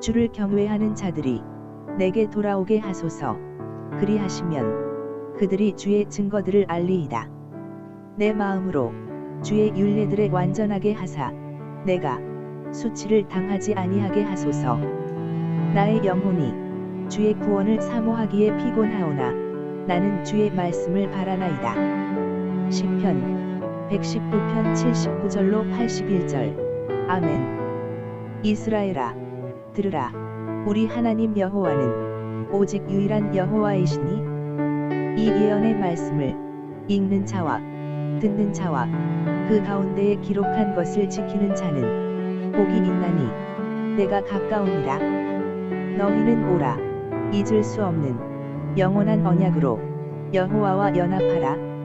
주를 경외하는 자들이 내게 돌아오게 하소서. 그리하시면 그들이 주의 증거들을 알리이다. 내 마음으로 주의 율례들에 완전하게 하사 내가 수치를 당하지 아니하게 하소서. 나의 영혼이 주의 구원을 사모하기에 피곤하오나 나는 주의 말씀을 바라나이다. 시편 119편 79절로 81절. 아멘. 이스라엘아, 들으라. 우리 하나님 여호와는 오직 유일한 여호와이시니 이 예언의 말씀을 읽는 자와 듣는 자와 그 가운데에 기록한 것을 지키는 자는 복이 있나니 내가 가까우니라. 너희는 오라 잊을 수 없는 영원한 언약으로 여호와와 연합하라.